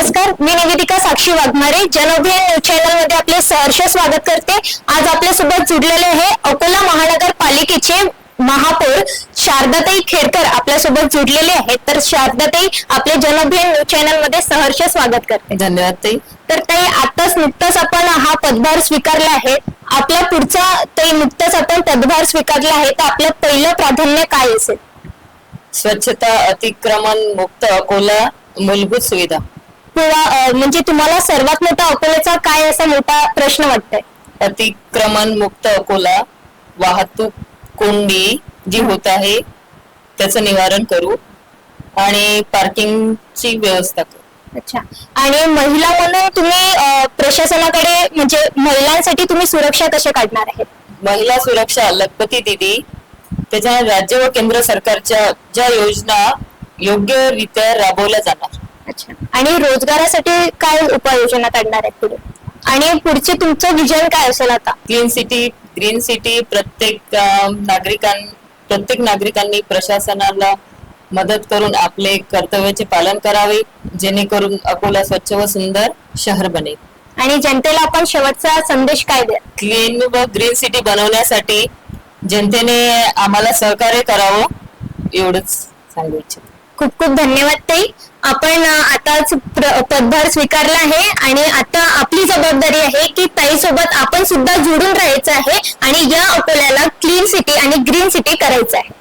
नमस्कार मी निवेदिका साक्षी वाघमारे. जनअभियान न्यूज चॅनलमध्ये आपले सहर्ष स्वागत करते. आज आपल्यासोबत जुडलेले आहे अकोला महानगरपालिकेचे महापौर शारदाताई खेडकर आपल्यासोबत जुडलेले आहेत. तर शारदाताई आपले जनअभियान न्यूज चॅनलमध्ये सहर्ष स्वागत करते. धन्यवाद ताई. तर ताई आताच नुकताच आपण हा पदभार स्वीकारला आहे. आपला पुढचा ताई नुकताच आपण पदभार स्वीकारला आहे. तर आपलं पहिलं प्राधान्य काय असेल? स्वच्छता अतिक्रमण मुक्त अकोला मूलभूत सुविधा. किंवा म्हणजे तुम्हाला सर्वात मोठा अकोल्याचा काय असा मोठा प्रश्न वाटतंय? अतिक्रमण मुक्त अकोला वाहतूक कोंडी जी होत आहे त्याचं निवारण करू आणि पार्किंगची व्यवस्था करू. अच्छा. आणि महिला म्हणून तुम्ही अं, प्रशासनाकडे म्हणजे महिलांसाठी तुम्ही सुरक्षा कशा काढणार आहेत? महिला सुरक्षा लखपती दिदी त्याच्या राज्य व केंद्र सरकारच्या ज्या योजना योग्यरित्या राबवल्या जाणार. अच्छा. आणि रोजगारासाठी काय उपाययोजना काढणार आहेत पुढे? आणि पुढचे तुमचं विजन काय असेल आता? क्लीन सिटी ग्रीन सिटी प्रत्येक अं, नागरिकां प्रत्येक नागरिकांनी प्रशासनाला मदत करून आपले कर्तव्याचे पालन करावे जेणेकरून अकोला स्वच्छ व सुंदर शहर बनेल. आणि जनतेला आपण शेवटचा संदेश काय द्या? क्लीन व ग्रीन सिटी बनवण्यासाठी जनतेने आम्हाला सहकार्य करावं एवढंच सांगू इच्छितो. खूप खूप धन्यवाद ताई. आपण आताच पदभार स्वीकारला आहे आणि आता आपली जबाबदारी आहे की ताई सोबत आपण सुद्धा जोडून राहायचं आहे आणि या अकोल्याला क्लीन सिटी आणि ग्रीन सिटी करायचं आहे.